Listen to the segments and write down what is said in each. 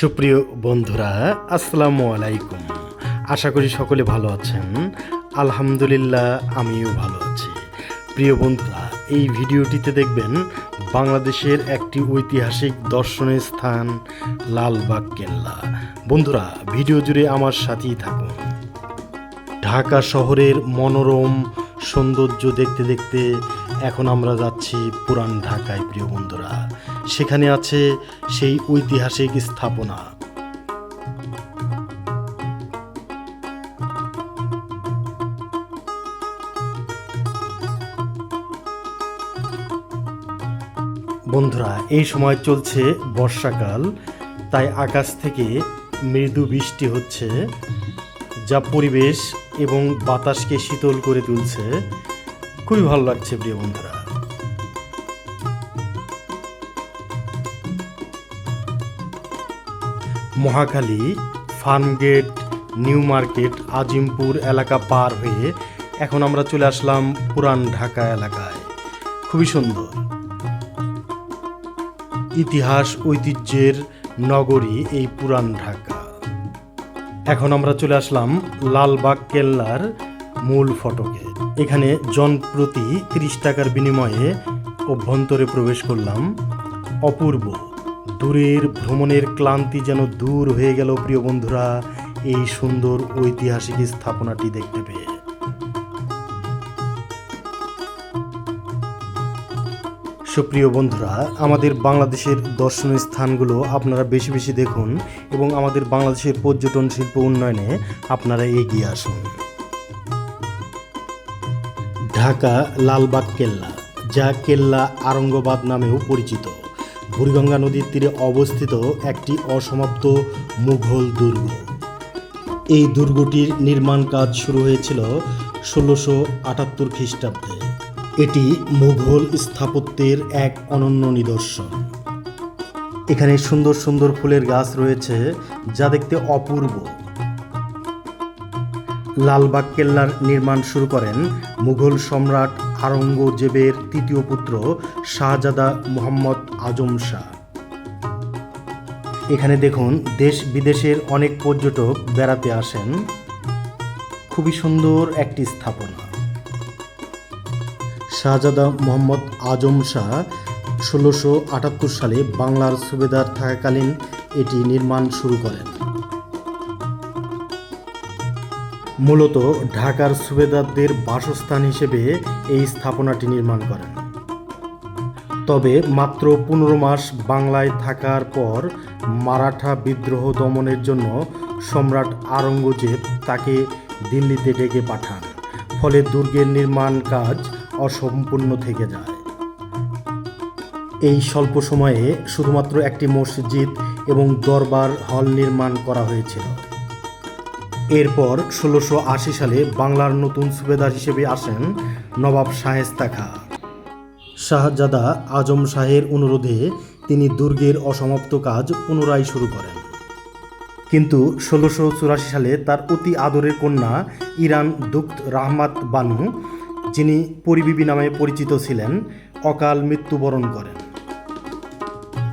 সুপ্রিয় বন্ধুরা, আসসালামু আলাইকুম। আশা করি সকলে ভালো আছেন। আলহামদুলিল্লাহ, আমিও ভালো আছি। প্রিয় বন্ধুরা, এই ভিডিওটিতে দেখবেন বাংলাদেশের একটি ঐতিহাসিক দর্শনীয় স্থান, লালবাগ, কেল্লা। বন্ধুরা, ভিডিও জুড়ে আমার সাথেই থাকুন। ঢাকা শহরের মনোরম সৌন্দর্য দেখতে দেখতে এখন আমরা যাচ্ছি পুরান ঢাকায়, প্রিয় বন্ধুরা। সেখানে আছে সেই ঐতিহাসিক স্থাপনা। বন্ধুরা, এই সময় চলছে বর্ষাকাল, তাই আকাশ থেকে মৃদু বৃষ্টি হচ্ছে, যা পরিবেশ এবং বাতাসকে শীতল করে তুলছে। খুবই ভালো লাগছে, প্রিয় বন্ধুরা। মহাখালী, ফার্মগেট, নিউ মার্কেট, আজিমপুর এলাকা পার হয়ে এখন আমরা চলে আসলাম পুরান ঢাকা এলাকায়। খুবই সুন্দর। ইতিহাস, ঐতিহ্যের নগরী এই পুরান ঢাকা। এখন আমরা চলে আসলাম লালবাগ কেল্লার মূল ফটকে। এখানে জনপ্রতি তিরিশ টাকার বিনিময়ে অভ্যন্তরে প্রবেশ করলাম অপূর্ব দূরের ভ্রমণের ক্লান্তি যেন দূর হয়ে গেল, প্রিয় বন্ধুরা। এই সুন্দর ঐতিহাসিক স্থাপনাটি দেখতে পেয়ে। সুপ্রিয় বন্ধুরা, আমাদের বাংলাদেশের দর্শনীয় স্থানগুলো আপনারা বেশি বেশি দেখুন এবং আমাদের বাংলাদেশের পর্যটন শিল্প উন্নয়নে আপনারা এগিয়ে আসুন। ঢাকা লালবাগ কেল্লা, যা কেল্লা আরঙ্গবাদ নামেও পরিচিত। বুড়িগঙ্গা নদীর তীরে অবস্থিত একটি অসমাপ্ত মুঘল দুর্গ। এই দুর্গটির নির্মাণ কাজ শুরু হয়েছিল ষোলোশো আটাত্তর খ্রিস্টাব্দে। এটি মুঘল স্থাপত্যের এক অনন্য নিদর্শন। এখানে সুন্দর সুন্দর ফুলের গাছ রয়েছে যা দেখতে অপূর্ব। লালবাগ কেল্লার নির্মাণ শুরু করেন মুঘল সম্রাট আরঙ্গজেবের তৃতীয় পুত্র শাহজাদা মোহাম্মদ আজম শাহ। এখানে দেখুন, দেশ বিদেশের অনেক পর্যটক বেড়াতে আসেন। খুবই সুন্দর একটি স্থাপনা। শাহজাদা মোহাম্মদ আজম শাহ ষোলোশো আটাত্তর সালে বাংলার সুবেদার থাকাকালীন এটি নির্মাণ শুরু করেন। মূলত ঢাকার সুবেদারদের বাসস্থান হিসেবে এই স্থাপনাটি নির্মাণ করেন। তবে মাত্র পনেরো মাস বাংলায় থাকার পর মারাঠা বিদ্রোহ দমনের জন্য সম্রাট আরঙ্গজেব তাকে দিল্লিতে ডেকে পাঠান। ফলে দুর্গের নির্মাণ কাজ অসম্পূর্ণ থেকে যায়। এই স্বল্প সময়ে শুধুমাত্র একটি মসজিদ এবং দরবার হল নির্মাণ করা হয়েছিল। এরপর ষোলোশো আশি সালে বাংলার নতুন সুবেদার হিসেবে আসেন নবাব শায়েস্তা খা শাহজাদা আজম শাহের অনুরোধে তিনি দুর্গের অসমাপ্ত কাজ পুনরায় শুরু করেন। কিন্তু ষোলোশো চুরাশি সালে তার অতি আদরের কন্যা ইরান দুক্ত রাহমাত বানু, যিনি পরিবিবি নামে পরিচিত ছিলেন, অকাল মৃত্যুবরণ করেন।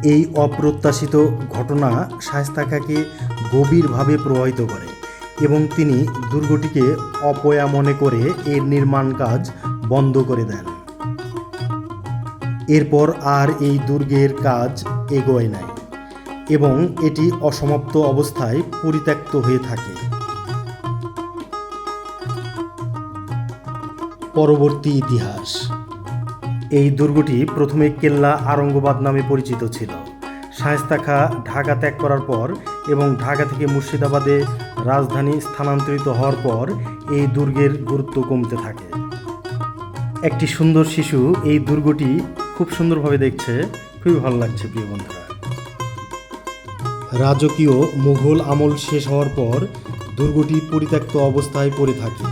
এই অপ্রত্যাশিত ঘটনা শায়স্তা খাকে গভীরভাবে প্রভাবিত করে। এবং তিনি দুর্গটিকে অপয়া মনে করে এর নির্মাণ কাজ বন্ধ করে দেন। এরপর আর এই দুর্গের কাজ এগোয় নাই এবং এটি অসমাপ্ত অবস্থায় পরিত্যক্ত হয়ে থাকে। পরবর্তী ইতিহাস। এই দুর্গটি প্রথমে কেল্লা আরঙ্গবাদ নামে পরিচিত ছিল। শায়েস্তা খা ঢাকা ত্যাগ করার পর এবং ঢাকা থেকে মুর্শিদাবাদে রাজধানী স্থানান্তরিত হওয়ার পর এই দুর্গের গুরুত্ব কমতে থাকে। একটি সুন্দর শিশু এই দুর্গটি খুব সুন্দরভাবে দেখছে। খুবই ভালো লাগছে প্রিয় বন্ধুরা। রাজকীয় মুঘল আমল শেষ হওয়ার পর দুর্গটি পরিত্যক্ত অবস্থায় পড়ে থাকে।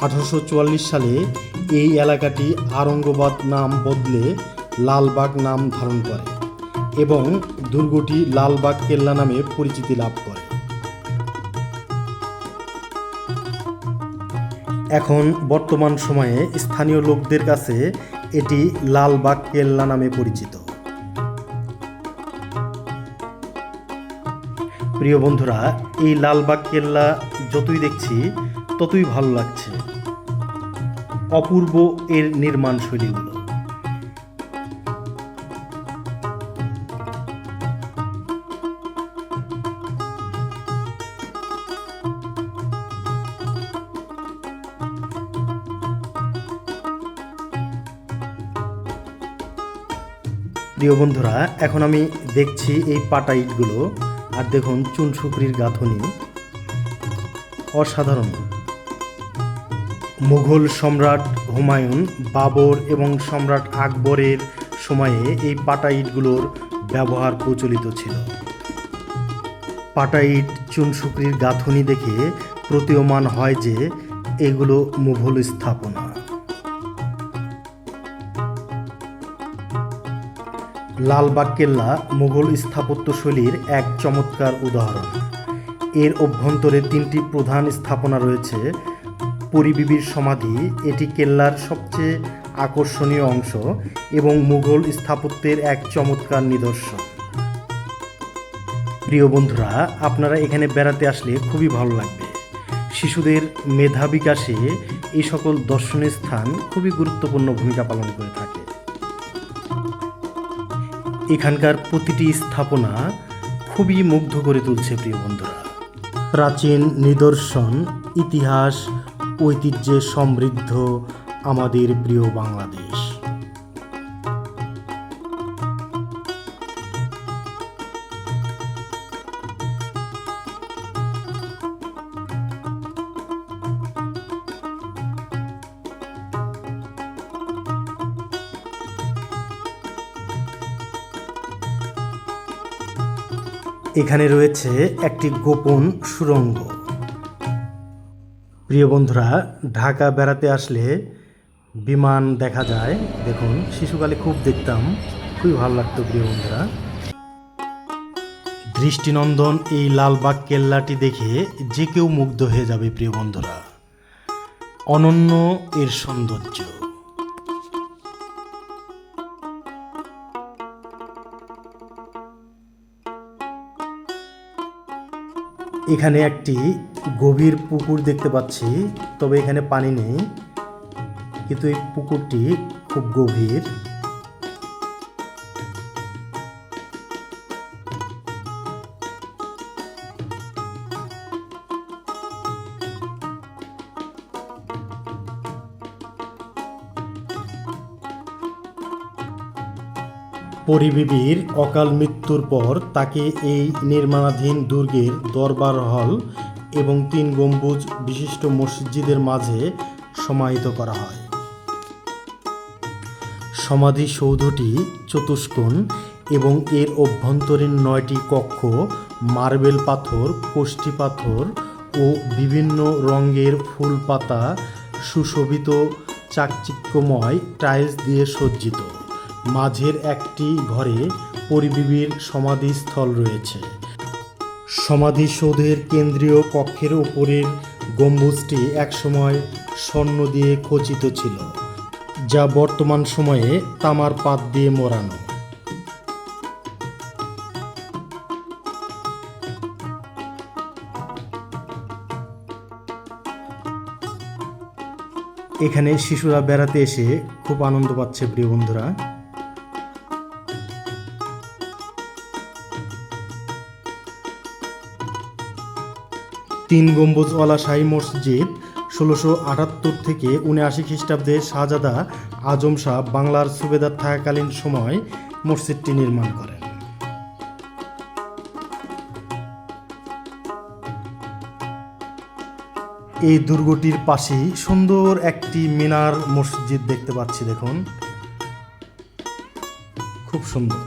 আঠারোশো চুয়াল্লিশ সালে এই এলাকাটি আরঙ্গবাদ নাম বদলে লালবাগ নাম ধারণ করে এবং দুর্গটি লালবাগ কেল্লা নামে পরিচিতি লাভ করে। এখন বর্তমান সময়ে স্থানীয় লোকদের কাছে এটি লালবাগ কেল্লা নামে পরিচিত। প্রিয় বন্ধুরা, এই লালবাগ কেল্লা যতই দেখছি, ততই ভালো লাগছে। অপূর্ব এর নির্মাণ শৈলীগুলো। প্রিয় বন্ধুরা, এখন আমি দেখছি এই পাটা ইটগুলো। আর দেখুন, চুন চুনসুকরির গাঁথনি। অসাধারণ। মুঘল সম্রাট হুমায়ুন, বাবর এবং সম্রাট আকবরের সময়ে এই পাটা ইটগুলোর ব্যবহার প্রচলিত ছিল। পাটা ইট চুনসুকরির গাঁথনি দেখে প্রতীয়মান হয় যে, এগুলো মুঘল স্থাপনা। লালবাগ কেল্লা মুঘল স্থাপত্যশৈলীর এক চমৎকার উদাহরণ। এর অভ্যন্তরে তিনটি প্রধান স্থাপনা রয়েছে। পরিবিবির সমাধি, এটি কেল্লার সবচেয়ে আকর্ষণীয় অংশ এবং মুঘল স্থাপত্যের এক চমৎকার নিদর্শন। প্রিয় বন্ধুরা, আপনারা এখানে বেড়াতে আসলে খুবই ভালো লাগবে। শিশুদের মেধা বিকাশে এই সকল দর্শনীয় স্থান খুবই গুরুত্বপূর্ণ ভূমিকা পালন করে থাকে। এখানকার প্রতিটি স্থাপনা খুবই মুগ্ধ করে তুলছে প্রিয় বন্ধুরা। প্রাচীন নিদর্শন, ইতিহাস, ঐতিহ্যে সমৃদ্ধ আমাদের প্রিয় বাংলাদেশ। এখানে রয়েছে একটি গোপন সুড়ঙ্গ প্রিয় বন্ধুরা, ঢাকা বেড়াতে আসলে বিমান দেখা যায়। দেখুন, শিশুকালে খুব দেখতাম। খুবই ভালো লাগতো, প্রিয় বন্ধুরা। দৃষ্টিনন্দন এই লালবাগ কেল্লাটি দেখে যে কেউ মুগ্ধ হয়ে যাবে, প্রিয় বন্ধুরা। অনন্য এর সৌন্দর্য। এখানে একটি গভীর পুকুর দেখতে পাচ্ছি, তবে এখানে পানি নেই। কিন্তু এই পুকুরটি খুব গভীর। পরিবিবির অকাল মৃত্যুর পর তাকে এই নির্মাণাধীন দুর্গের দরবার হল এবং তিন গম্বুজ বিশিষ্ট মসজিদের মাঝে সমাহিত করা হয়। সমাধিসৌধটি চতুষ্কোণ এবং এর অভ্যন্তরীণ নয়টি কক্ষ, মার্বেল পাথর, কোষ্ঠী পাথর ও বিভিন্ন রঙের ফুল পাতা সুশোভিত, চাকচিক্যময় টাইলস দিয়ে সজ্জিত। মাঝের একটি ঘরে পরিবিবির সমাধিস্থল রয়েছে। সমাধিসৌধের কেন্দ্রীয় কক্ষের উপরের গম্বুজটি একসময় স্বর্ণ দিয়ে খচিত ছিল, যা বর্তমান সময়ে তামার পাত দিয়ে মোড়ানো। এখানে শিশুরা বেড়াতে এসে খুব আনন্দ পাচ্ছে, প্রিয় বন্ধুরা। তিন গম্বুজওয়ালা শাহী মসজিদ ষোলোশো আটাত্তর থেকে উনআশি খ্রিস্টাব্দে শাহজাদা আজম শাহ বাংলার সুবেদার থাকাকালীন সময় মসজিদটি নির্মাণ করেন। এই দুর্গটির পাশেই সুন্দর একটি মিনার মসজিদ দেখতে পাচ্ছি, দেখুন। খুব সুন্দর।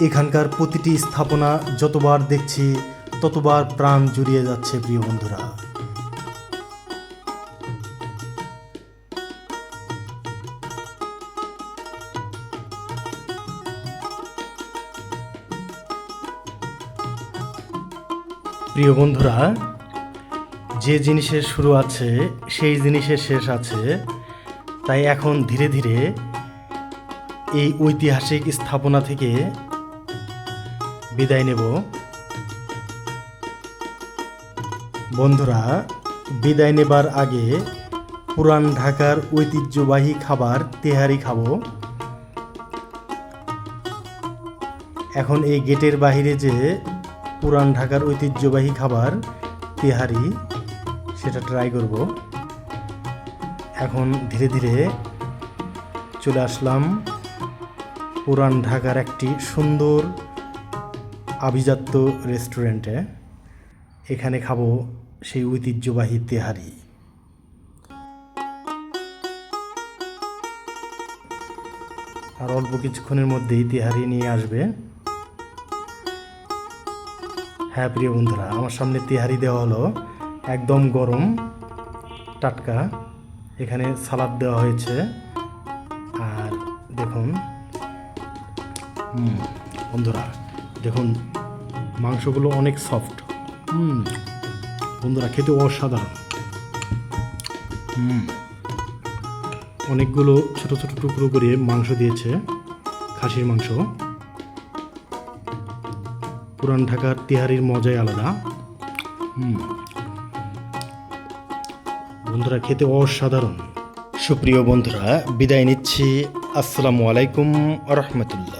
এখানকার প্রতিটি স্থাপনা যতবার দেখছি, ততবার প্রাণ জুড়িয়ে যাচ্ছে প্রিয় বন্ধুরা। প্রিয় বন্ধুরা, যে জিনিসের শুরু আছে, সেই জিনিসের শেষ আছে। তাই এখন ধীরে ধীরে এই ঐতিহাসিক স্থাপনা থেকে বিদায় নেব। বন্ধুরা, বিদায় নেবার আগে পুরান ঢাকার ঐতিহ্যবাহী খাবার তেহারি খাব। এখন এই গেটের বাইরে যে পুরান ঢাকার ঐতিহ্যবাহী খাবার তেহারি, সেটা ট্রাই করব। এখন ধীরে ধীরে চলে আসলাম পুরান ঢাকার একটি সুন্দর আভিজাত্য রেস্টুরেন্টে এখানে খাব সেই ঐতিহ্যবাহী তেহারি। আর অল্প কিছুক্ষণের মধ্যেই তেহারি নিয়ে আসবে। হ্যাঁ প্রিয় বন্ধুরা, আমার সামনে তেহারি দেওয়া হলো। একদম গরম, টাটকা। এখানে সালাদ দেওয়া হয়েছে। আর দেখুন বন্ধুরা দেখুন মাংসগুলো অনেক সফট হুম। বন্ধুরা খেতে অসাধারণ। হুম। অনেকগুলো ছোট ছোট টুকরো করে মাংস দিয়েছে খাসির মাংস। পুরান ঢাকার তিহারির মজাই আলাদা। হুম। বন্ধুরা খেতে অসাধারণ। সুপ্রিয় বন্ধুরা বিদায় নিচ্ছি। আসসালামু আলাইকুম রহমতুল্লাহ।